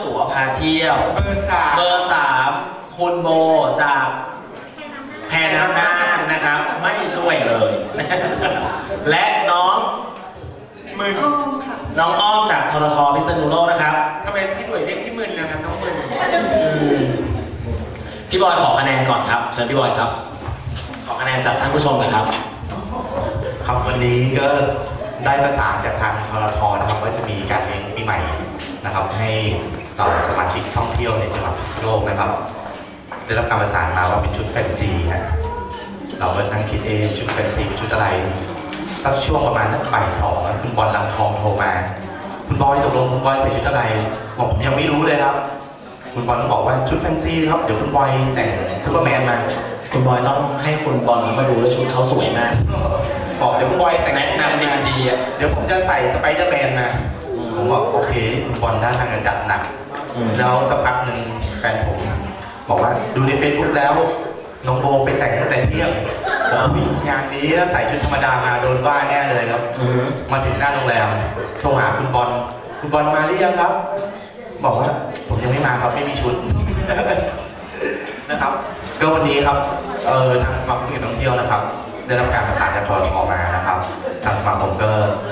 สัวพาเที่ยว เบอร์สามเบอร์สามคุณโบจากแพนน้ำน่านนะครับ ไม่ช่วยเลย และน้องมึนน้องอ้อมจากทรทพิษณุโลกนะครับทำไมพี่หน่วยเรียกพี่มึนนะครับ น้องมึนอืมพี่บอยขอคะแนนก่อนครับ เชิญพี่บอยครับ ขอคะแนนจากท่านผู้ชมหนะครับ ครับวันนี้ก็ได้ประสานจากทางทรทนะครับว่าจะมีการเลี้ยงปีใหม่นะครับให้ เราสมาชิกท่องเที่ยวในจังหวัดพิษณุโลกนะครับ ได้รับการประสานมาว่าเป็นชุดแฟนซีฮะเราก็นั่งคิดเอะชุดแฟนซีเป็นชุดอะไร สักช่วงประมาณนักบ่ายสองคุณบอลลังทองโทรมา คุณบอยตกลงคุณบอยใส่ชุดอะไรบอกผมยังไม่รู้เลยครับ คุณบอลก็บอกว่าชุดแฟนซีครับเดี๋ยวคุณบอยแต่งซูเปอร์แมนมาคุณบอยต้องให้คุณบอลเขามาดูด้วยชุดเขาสวยมาก บอกเดี๋ยวคุณบอยแต่งแนะนำดีดีๆอะเดี๋ยวผมจะใส่สไปเดอร์แมนมา ผมบอกโอเคคุณบอลด้านทางจะจัดหนักอืมแล้วสักพักหนึ่งแฟนผมบอกว่าดูในเฟซบุ๊กแล้วน้องโบไปแต่งตั้งแต่เที่ยงผมว่าอุ๊ยงานนี้ถ้าใส่ชุดธรรมดามาโดนว่าแน่เลยครับอืมมาถึงหน้าโรงแรมโทรหาคุณบอลคุณบอลมาหรือยังครับ บอกว่าผมยังไม่มาครับไม่มีชุดนะครับ ก็วันนี้ครับเอ่อทางสมาคมการท่องเที่ยวนะครับ ได้รับการประสานจากทรทมานะครับ ทางสมาคมก็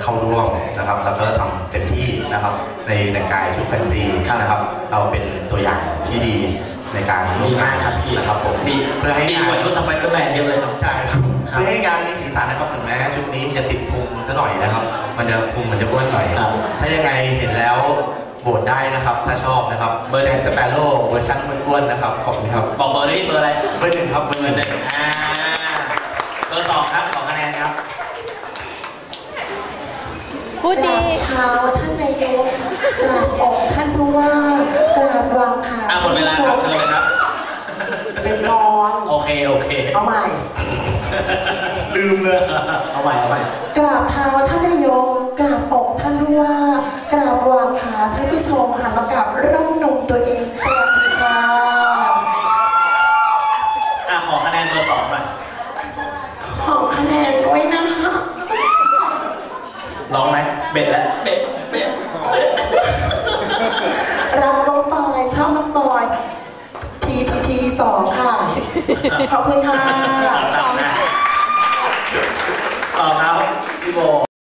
เข้าร่วมนะครับแล้วก็ทำเต็มที่นะครับ ในแต่งกายชุดแฟนซีนะครับ เราเป็นตัวอย่างที่ดีในการดีมากครับพี่นะครับผมดีเพื่อให้ดีงานกว่าชุดสไปเดอร์แมนเยอะเลยครับใช่ครับครับเพื่อให้งานมีสีสันนะครับถึงแม้ชุดนี้มันจะติดพุงซะหน่อยนะครับ มันจะพุงมันจะอ้วนหน่อยครับถ้ายังไงเห็นแล้วโหวตได้นะครับ ถ้าชอบนะครับเบอร์หนึ่แจ็งคสเปโร่เวอร์ชันอ้วนๆนะครับขอบคุณครับบอกเบอร์นี้เบอร์อะไรเบอร์หนึ่งครับเบอร์เบหอนึ่ร์งหนึ่งอ่าเบอร์สองครับขอคะแนนครับ พูดดีกราบเท้าท่านนายกกราบอกท่านผู้ว่ากราบวางขาอ่าหมดเวลาครับเชิญเลยครับ เป็นกรโอเค โอเค เอาใหม่ ลืมเลย เอาใหม่เอาใหม่กราบเท้าท่านนายกกราบอกท่านผู้ว่ากราบวางขาท่านผู้ชมหันมากับร่องนมตัวเองสวัสดีค่ะ อะ ขอคะแนนเบอร์สองหน่อย ขอคะแนนด้วยนะคะ ร้องไหมเบ็ดแล้วเบ็ดเบ็ดเบ็ดรับน้องปอยชอบน้องปอยทีทีทีสองค่ะ ขอบคุณค่ะ